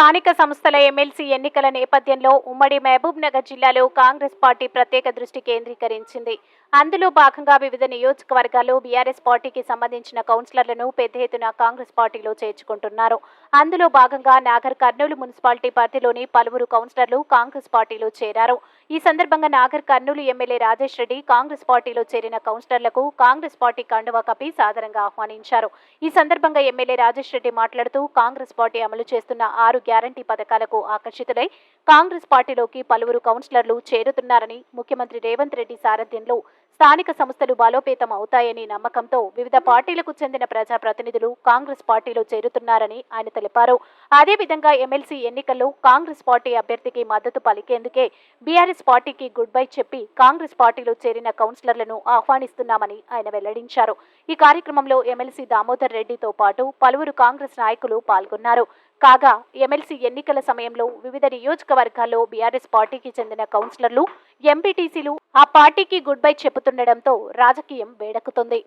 స్థానిక సంస్థల ఎమ్మెల్సీ ఎన్నికల నేపథ్యంలో ఉమ్మడి మహబూబ్ నగర్ జిల్లాలో కాంగ్రెస్ పార్టీ ప్రత్యేక దృష్టి కేంద్రీకరించింది. అందులో భాగంగా వివిధ నియోజకవర్గాల్లో బీఆర్ఎస్ పార్టీకి సంబంధించిన కౌన్సిలర్లను పెద్ద ఎత్తున కాంగ్రెస్ పార్టీలో చేర్చుకుంటున్నారు. అందులో భాగంగా నాగర్ కర్నూలు మున్సిపాలిటీ పరిధిలోని పలువురు కౌన్సిలర్లు కాంగ్రెస్ పార్టీలో చేరారు. ఈ సందర్భంగా నాగర్ కర్నూలు ఎమ్మెల్యే రాజేష్ రెడ్డి కాంగ్రెస్ పార్టీలో చేరిన కౌన్సిలర్లకు కాంగ్రెస్ పార్టీ కండువా కప్పి సాదరంగా ఆహ్వానించారు. ఈ సందర్భంగా ఎమ్మెల్యే రాజేష్ రెడ్డి మాట్లాడుతూ కాంగ్రెస్ పార్టీ అమలు చేస్తున్న ఆరు గ్యారంటీ పథకాలకు ఆకర్షితులై కాంగ్రెస్ పార్టీలోకి పలువురు కౌన్సిలర్లు చేరుతున్నారని ముఖ్యమంత్రి రేవంత్ రెడ్డి సారథ్యంలో స్థానిక సంస్థలు బలోపేతం అవుతాయని నమ్మకంతో వివిధ పార్టీలకు చెందిన ప్రజాప్రతినిధులు కాంగ్రెస్ పార్టీలో చేరుతున్నారని ఆయన తెలిపారు. అదేవిధంగా ఎమ్మెల్సీ ఎన్నికల్లో కాంగ్రెస్ పార్టీ అభ్యర్థికి మద్దతు పలికేందుకే బీఆర్ఎస్ పార్టీకి గుడ్ బై చెప్పి కాంగ్రెస్ పార్టీలో చేరిన కౌన్సిలర్లను ఆహ్వానిస్తున్నామని ఆయన వెల్లడించారు. ఈ కార్యక్రమంలో ఎమ్మెల్సీ దామోదర్ రెడ్డితో పాటు పలువురు కాంగ్రెస్ నాయకులు పాల్గొన్నారు. కాగా ఎమ్మెల్సీ ఎన్నికల సమయంలో వివిధ నియోజకవర్గాల్లో బీఆర్ఎస్ పార్టీకి చెందిన కౌన్సిలర్లు ఎంపీటీసీలు ఆ పార్టీకి గుడ్ బై చెబుతుండటంతో రాజకీయం వేడెక్కుతుంది.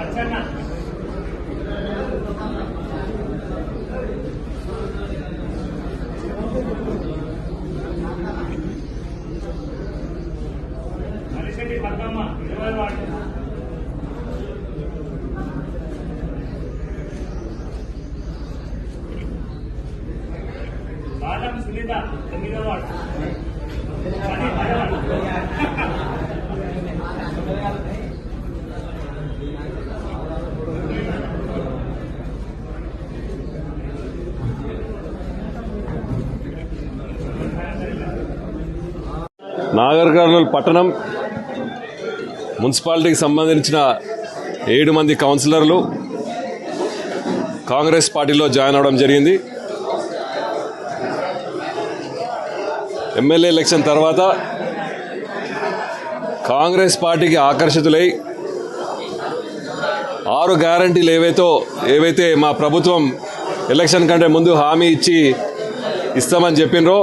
అచ్చన్న. బాలం సునీత వాడు నాగర్ పట్టణం మున్సిపాలిటీకి సంబంధించిన ఏడు మంది కౌన్సిలర్లు కాంగ్రెస్ పార్టీలో జాయిన్ అవడం జరిగింది. ఎమ్మెల్యే ఎలక్షన్ తర్వాత కాంగ్రెస్ పార్టీకి ఆకర్షితులై ఆరు గ్యారంటీలు ఏవైతే ఏవైతే మా ప్రభుత్వం ఎలక్షన్ కంటే ముందు హామీ ఇచ్చి ఇస్తామని చెప్పినరో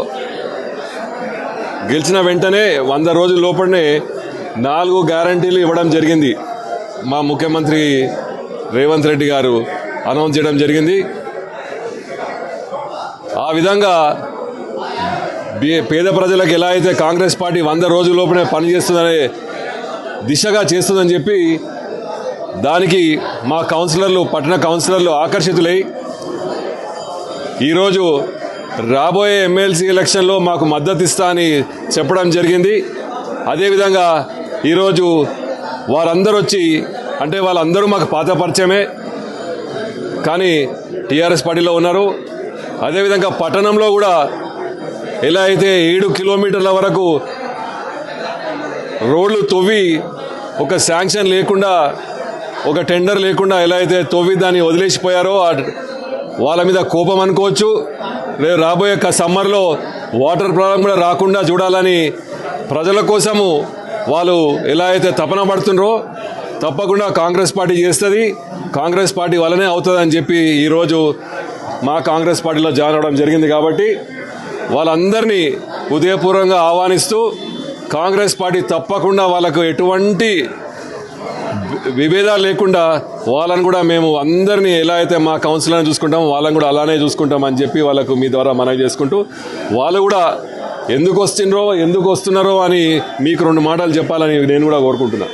గెలిచిన వెంటనే వంద రోజుల లోపలనే నాలుగు గ్యారంటీలు ఇవ్వడం జరిగింది. మా ముఖ్యమంత్రి రేవంత్ రెడ్డి గారు అనౌన్స్ చేయడం జరిగింది. ఆ విధంగా పేద ప్రజలకు ఎలా అయితే కాంగ్రెస్ పార్టీ వంద రోజుల లోపలే పనిచేస్తుందనే దిశగా చేస్తుందని చెప్పి దానికి మా కౌన్సిలర్లు పట్టణ కౌన్సిలర్లు ఆకర్షితులై ఈరోజు రాబోయే ఎమ్మెల్సీ ఎలక్షన్లో మాకు మద్దతు ఇస్తా అని చెప్పడం జరిగింది. అదేవిధంగా ఈరోజు వారందరూ వచ్చి అంటే వాళ్ళందరూ మాకు పాత పరిచయమే కానీ టీఆర్ఎస్ పార్టీలో ఉన్నారు. అదేవిధంగా పట్టణంలో కూడా ఎలా అయితే ఏడు కిలోమీటర్ల వరకు రోడ్లు తొవ్వి ఒక శాంక్షన్ లేకుండా ఒక టెండర్ లేకుండా ఎలా అయితే తవ్వి దాన్ని వదిలేసిపోయారో వాళ్ళ మీద కోపం అనుకోవచ్చు. రేపు రాబోయే సమ్మర్లో వాటర్ ప్రాబ్లం కూడా రాకుండా చూడాలని ప్రజల కోసము వాళ్ళు ఎలా అయితే తపన పడుతుండ్రో తప్పకుండా కాంగ్రెస్ పార్టీ చేస్తుంది. కాంగ్రెస్ పార్టీ వల్లనే అవుతుందని చెప్పి ఈరోజు మా కాంగ్రెస్ పార్టీలో జాయిన్ అవ్వడం జరిగింది కాబట్టి వాళ్ళందరినీ ఉదయపూర్వకంగా ఆహ్వానిస్తూ కాంగ్రెస్ పార్టీ తప్పకుండా వాళ్ళకు ఎటువంటి విభేదాలు లేకుండా వాళ్ళని కూడా మేము అందరినీ ఎలా అయితే మా కౌన్సిలర్ని చూసుకుంటామో వాళ్ళని కూడా అలానే చూసుకుంటామని చెప్పి వాళ్ళకు మీ ద్వారా మనవి చేసుకుంటూ వాళ్ళు కూడా ఎందుకు వస్తుండ్రో ఎందుకు వస్తున్నారో అని మీకు రెండు మాటలు చెప్పాలని నేను కూడా కోరుకుంటున్నాను